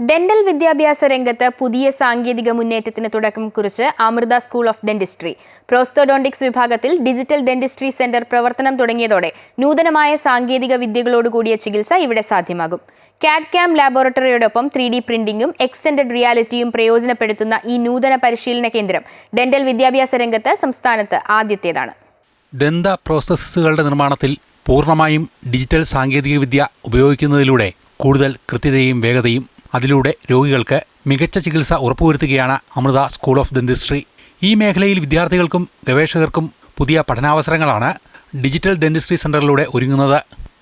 Dental വിദ്യാഭ്യാസ രംഗത്ത് പുതിയ സാങ്കേതിക മുന്നേറ്റത്തിന് തുടക്കം കുറിച്ച് Amrita school of dentistry prosthodontics വിഭാഗത്തിൽ ഡിജിറ്റൽ ഡെന്റിസ്ട്രി സെന്റർ പ്രവർത്തനം തുടങ്ങിയതോടെ നൂതനമായ സാങ്കേതിക വിദ്യകളോടുകൂടിയ ചികിത്സ ഇവിടെ സാധ്യമാകും. കാഡ് ക്യാം ലാബോറട്ടറിയോടൊപ്പം ത്രീ ഡി പ്രിന്റിംഗും എക്സ്റ്റൻഡഡ് റിയാലിറ്റിയും പ്രയോജനപ്പെടുത്തുന്ന ഈ നൂതന പരിശീലന കേന്ദ്രം ഡെന്റൽ വിദ്യാഭ്യാസ രംഗത്ത് സംസ്ഥാനത്ത് ആദ്യത്തേതാണ്. ദന്ത പ്രോസസ്സുകളുടെ നിർമ്മാണത്തിൽ പൂർണമായും ഡിജിറ്റൽ സാങ്കേതികവിദ്യ ഉപയോഗിക്കുന്നതിലൂടെ കൂടുതൽ കൃത്യതയും വേഗതയും അതിലൂടെ രോഗികൾക്ക് മികച്ച ചികിത്സ ഉറപ്പുവരുത്തുകയാണ് അമൃത സ്കൂൾ ഓഫ് ഡെന്റിസ്ട്രി. ഈ മേഖലയിൽ വിദ്യാർത്ഥികൾക്കും ഗവേഷകർക്കും പുതിയ പഠനാവസരങ്ങളാണ് ഡിജിറ്റൽ ഡെന്റിസ്ട്രി സെന്ററിലൂടെ ഒരുങ്ങുന്നത്.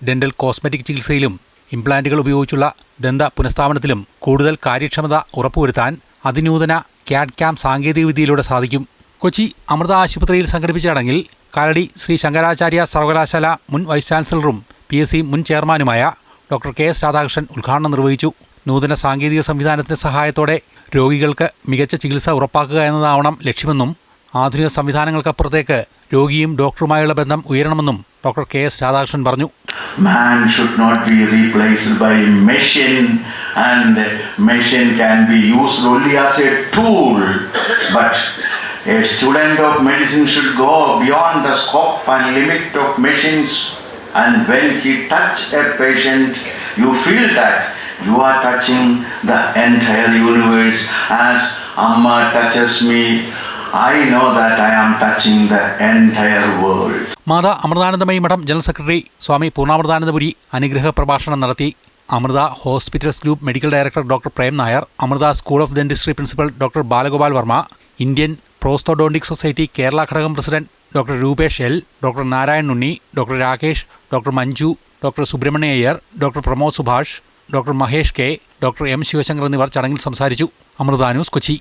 ഡെന്റൽ കോസ്മെറ്റിക് ചികിത്സയിലും ഇംപ്ലാന്റുകൾ ഉപയോഗിച്ചുള്ള ദന്ത പുനഃസ്ഥാപനത്തിലും കൂടുതൽ കാര്യക്ഷമത ഉറപ്പുവരുത്താൻ അതിനൂതന ക്യാഡ് ക്യാം സാങ്കേതികവിദ്യയിലൂടെ സാധിക്കും. കൊച്ചി അമൃത ആശുപത്രിയിൽ സംഘടിപ്പിച്ച ചടങ്ങിൽ കാലടി ശ്രീ ശങ്കരാചാര്യ സർവകലാശാല മുൻ വൈസ് ചാൻസലറും പി എസ് സി മുൻ ചെയർമാനുമായ ഡോക്ടർ കെ എസ് രാധാകൃഷ്ണൻ ഉദ്ഘാടനം നിർവഹിച്ചു. നൂതന സാങ്കേതിക സംവിധാനത്തിന്റെ സഹായത്തോടെ രോഗികൾക്ക് മികച്ച ചികിത്സ ഉറപ്പാക്കുക എന്നതാവണം ലക്ഷ്യമെന്നും ആധുനിക സംവിധാനങ്ങൾക്കപ്പുറത്തേക്ക് രോഗിയും ഡോക്ടറുമായുള്ള ബന്ധം ഉയരണമെന്നും ഡോക്ടർ കെ എസ് രാധാകൃഷ്ണൻ പറഞ്ഞു man should not be replaced by machine and machine can be used only as a tool but a student of medicine should go beyond the scope and limit of machines and when he touch a patient you feel that you are touching the entire universe. As amma touches me i know that i am touching the entire world. Mata Amritanandamayi മഠം general secretary സ്വാമി പൂർണാമൃതാനന്ദപുരി അനുഗ്രഹ പ്രഭാഷണം നടത്തി Amrita hospitals group medical director doctor Prem Nair Amrita school of dentistry principal doctor Balagopal Varma Indian prosthodontic society Kerala ഘടകം president doctor Rupesh L doctor Narayan Unni doctor Rakesh doctor Manju doctor Subrahmanya Iyer doctor Pramod Subhash doctor Mahesh K doctor M Sivasankar എന്നിവർ ചടങ്ങിൽ സംസാരിച്ചു. Amrita news Kochi.